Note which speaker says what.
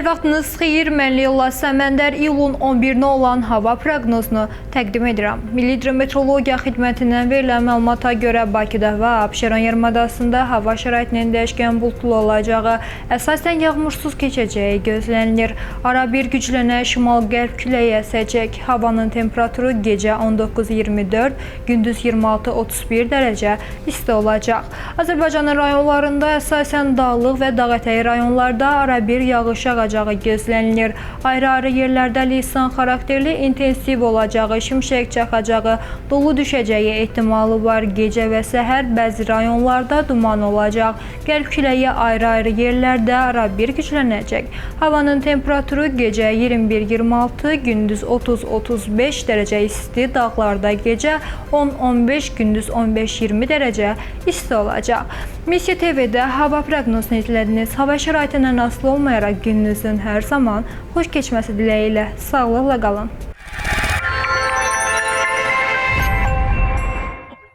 Speaker 1: Hər vaxtınız xeyir, mən Leyla Səməndər iyulun 11-nə olan hava proqnozunu təqdim edirəm. Milli Hidrometeorologiya Xidmətindən verilən məlumata görə Bakıda və Abşeron yarımadasında hava şəraitinin dəyişkən buludlu olacağı, əsasən yağmursuz keçəcəyi gözlənilir. Ara bir güclənən şimal-qərb küləyi əsəcək. Havanın temperaturu gecə 19-24, gündüz 26-31 dərəcə isti olacaq. Azərbaycanın rayonlarında əsasən dağlıq və dağətəyi rayonlarda ara bir yağış yağacağı gözlənilir. Ayrı-ayrı yerlərdə lisan xarakterli intensiv olacağı, şimşək çaxacağı, dolu düşəcəyi ehtimalı var. Gecə və səhər bəzi rayonlarda duman olacaq. Qərb küləyi ayrı-ayrı yerlərdə ara bir güclənəcək. Havanın temperaturu gecə 21-26, gündüz 30-35 dərəcə isti, dağlarda gecə 10-15, gündüz 15-20 dərəcə isti olacaq. Misiya TV-də hava proqnozunu izlədiniz. Hava şəraitindən asılı olmayaraq gününüzün hər zaman xoş keçməsi diləyi ilə sağlıqla qalın.